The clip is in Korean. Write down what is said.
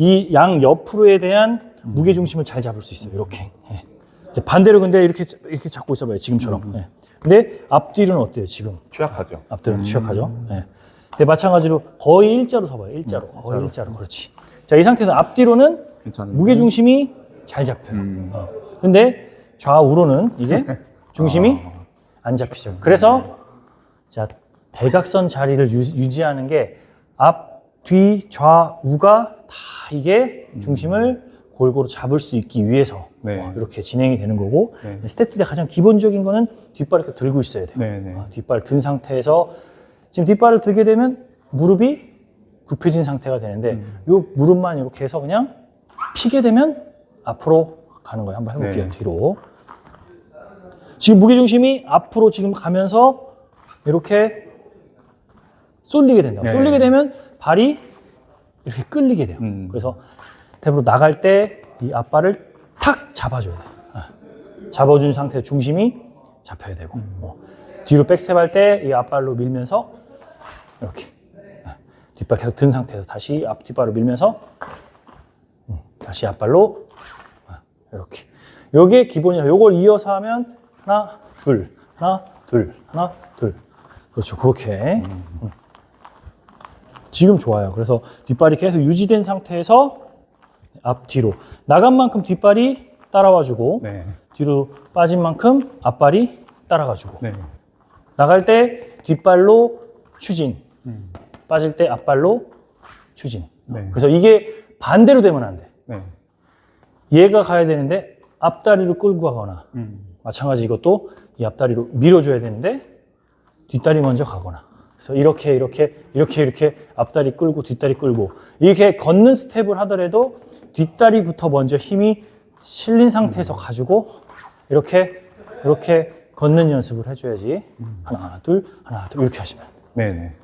이 양 옆으로에 대한 무게 중심을 잘 잡을 수 있어요. 이렇게. 예. 이제 반대로 근데 이렇게 이렇게 잡고 있어봐요. 지금처럼. 예. 근데 앞뒤로는 어때요? 지금 취약하죠. 앞뒤로는 취약하죠. 예. 근데 마찬가지로 거의 일자로 서봐요. 일자로. 거의 일자로. 그렇지. 자, 이 상태에서 앞뒤로는 괜찮은 무게 중심이 잘 잡혀요. 음. 어. 근데 좌우로는 이게 중심이 안 잡히죠. 그래서 자 대각선 자리를 유, 유지하는 게 앞, 뒤, 좌우가 다 이게 중심을 골고루 잡을 수 있기 위해서 네. 어, 이렇게 진행이 되는 거고 네. 스텝 때 가장 기본적인 거는 뒷발을 이렇게 들고 있어야 돼요. 네네. 어, 뒷발 든 상태에서 지금 뒷발을 들게 되면 무릎이 굽혀진 상태가 되는데 음. 요 무릎만 이렇게 해서 그냥 피게 되면 앞으로 가는 거예요. 한번 해볼게요. 네. 뒤로. 지금 무게중심이 앞으로 지금 가면서 이렇게 쏠리게 된다. 네. 쏠리게 되면 발이 이렇게 끌리게 돼요. 음. 그래서 탭으로 나갈 때 이 앞발을 탁 잡아줘야 돼요. 아. 잡아준 상태 중심이 잡혀야 되고 어. 뒤로 백스텝 할 때 이 앞발로 밀면서 이렇게 아. 뒷발 계속 든 상태에서 다시 앞 뒷발로 밀면서 음, 다시 앞발로 아, 이렇게 요게 기본이야 요걸 이어서 하면 하나 둘 하나 둘 하나 둘 그렇죠 그렇게 음. 지금 좋아요 그래서 뒷발이 계속 유지된 상태에서 앞뒤로 나간 만큼 뒷발이 따라와주고 네. 뒤로 빠진 만큼 앞발이 따라가주고 네. 나갈 때 뒷발로 추진 음. 빠질 때 앞발로 추진 네. 그래서 이게 반대로 되면 안 돼. 네. 얘가 가야 되는데 앞다리로 끌고 가거나 음. 마찬가지 이것도 이 앞다리로 밀어줘야 되는데 뒷다리 먼저 가거나 그래서 이렇게 이렇게 이렇게 이렇게 앞다리 끌고 뒷다리 끌고 이렇게 걷는 스텝을 하더라도 뒷다리부터 먼저 힘이 실린 상태에서 가지고 이렇게 이렇게 걷는 연습을 해줘야지 하나 둘 하나 둘 이렇게 하시면 네네.